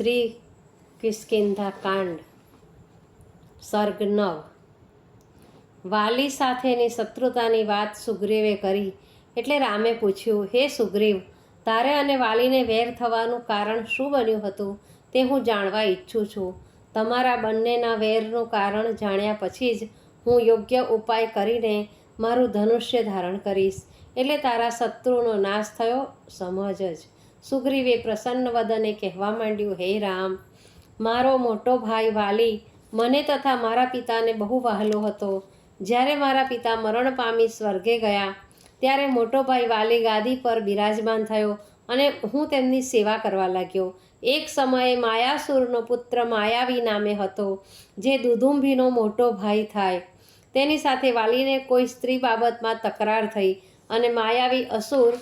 શ્રી કિસ્કિંધા કાંડ સર્ગ નવ. વાલી સાથેની શત્રુતાની વાત સુગ્રીવે કરી. એટલે રામે પૂછ્યું, હે સુગ્રીવ, તારે અને વાલીને વેર થવાનું કારણ શું બન્યું હતું? તે હું જાણવા ઈચ્છું છું. તમારા બંનેના વેરનું કારણ જાણ્યા પછી જ હું યોગ્ય ઉપાય કરીને મારું ધનુષ્ય ધારણ કરીશ. એટલે તારા શત્રુનો નાશ થયો. સમજ જ. સુગ્રીવે પ્રસન્ન વદને કહેવા માંડ્યું, હે રામ, મારો મોટો ભાઈ વાલી મને તથા મારા પિતાને બહુ વહાલો હતો. જ્યારે મારા પિતા મરણ પામી સ્વર્ગે ગયા, ત્યારે મોટો ભાઈ વાલી ગાદી પર બિરાજમાન થયો અને હું તેમની સેવા કરવા લાગ્યો. એક સમયે માયાસુરનો પુત્ર માયાવી નામે હતો, જે દુધુંભીનો મોટો ભાઈ થાય. તેની સાથે વાલીને કોઈ સ્ત્રી બાબતમાં તકરાર થઈ અને માયાવી અસુર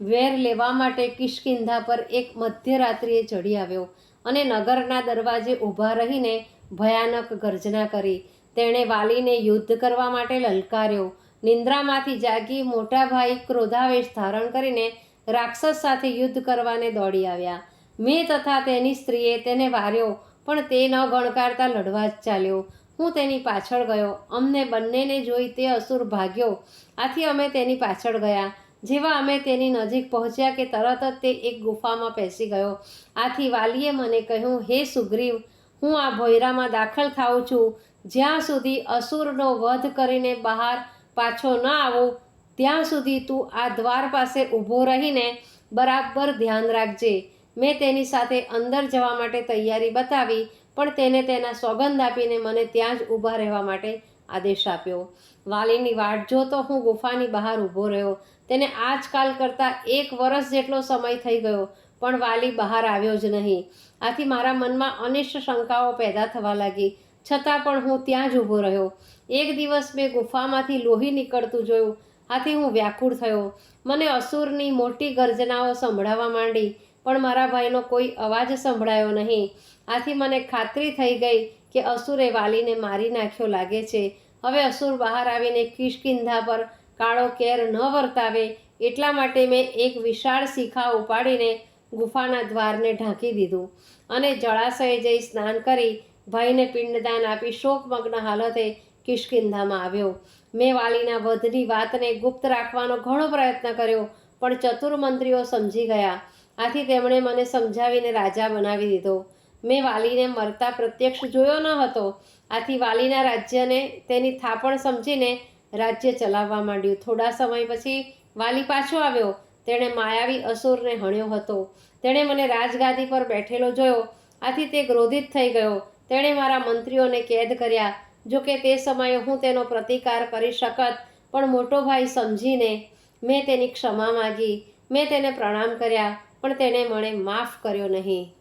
વેર લેવા માટે કિશ્કિંધા પર એક મધ્યરાત્રિએ ચડી આવ્યો અને નગરના દરવાજે ઊભા રહીને ભયાનક ગર્જના કરી. તેણે વાલીને યુદ્ધ કરવા માટે લલકાર્યો. નિંદ્રામાંથી જાગી મોટા ભાઈ ક્રોધાવેશ ધારણ કરીને રાક્ષસ સાથે યુદ્ધ કરવાને દોડી આવ્યા. મેં તથા તેની સ્ત્રીએ તેને વાર્યો, પણ તે ન ગણકારતા લડવા જ ચાલ્યો. હું તેની પાછળ ગયો. અમને બંનેને જોઈ તે અસુર ભાગ્યો. આથી અમે તેની પાછળ ગયા. જેવા અમે તેની નજીક પહોંચ્યા કે તરત જ તે એક ગુફામાં બેસી ગયો. આથી વાલીએ મને કહ્યું, હે સુગ્રીવ, હું આ ભોયરામાં દાખલ થાઉં છું. જ્યાં સુધી અસુરનો વધ કરીને બહાર પાછો ન આવું, ત્યાં સુધી તું આ દ્વાર પાસે ઊભો રહીને બરાબર ધ્યાન રાખજે. મેં તેની સાથે અંદર જવા માટે તૈયારી બતાવી, પણ તેને તેના સોગંદ આપીને મને ત્યાં જ ઊભા રહેવા માટે આદેશ આપ્યો. વાલીની વાટ જોતો હું ગુફાની બહાર ઊભો રહ્યો. તેને આજકાલ કરતાં એક વર્ષ જેટલો સમય થઈ ગયો, પણ વાલી બહાર આવ્યો જ નહીં. આથી મારા મનમાં અનિષ્ટ શંકાઓ પેદા થવા લાગી. છતાં પણ હું ત્યાં જ ઊભો રહ્યો. એક દિવસ મેં ગુફામાંથી લોહી નીકળતું જોયું. આથી હું વ્યાકુળ થયો. મને અસુરની મોટી ગર્જનાઓ સંભળાવા માંડી, પણ મારા ભાઈનો કોઈ અવાજ સંભળાયો નહીં. આથી મને ખાતરી થઈ ગઈ કે અસુરે વાલીને મારી નાખ્યો લાગે છે. હવે અસુર બહાર આવીને કિશકિંધા પર કાળો કેર ન વર્તાવે એટલા માટે મેં એક વિશાળ શિખા ઉપાડીને ગુફાના દ્વારને ઢાંકી દીધું અને જળાશયે જઈ સ્નાન કરી ભાઈને પિંડદાન આપી શોકમગ્ન હાલતે કિષ્કિંધામાં આવ્યો. મેં વાલીના વધની વાતને ગુપ્ત રાખવાનો ઘણો પ્રયત્ન કર્યો, પણ ચતુર મંત્રીઓ સમજી ગયા. આથી તેમણે મને સમજાવીને રાજા બનાવી દીધો. મેં વાલીને મરતા પ્રત્યક્ષ જોયો ન હતો. આથી વાલીના રાજ્યને તેની થાપણ સમજીને રાજ્ય ચલાવવા માંડ્યું. થોડા સમય પછી વાલી પાછો આવ્યો. તેણે માયાવી અસુરને હણ્યો હતો. તેણે મને રાજગાદી પર બેઠેલો જોયો. આથી તે ક્રોધિત થઈ ગયો. તેણે મારા મંત્રીઓને કેદ કર્યા. જો કે તે સમયે હું તેનો પ્રતિકાર કરી શકત, પણ મોટો ભાઈ સમજીને મેં તેની ક્ષમા માગી. મેં તેને પ્રણામ કર્યા, પણ તેણે મને માફ કર્યો નહીં.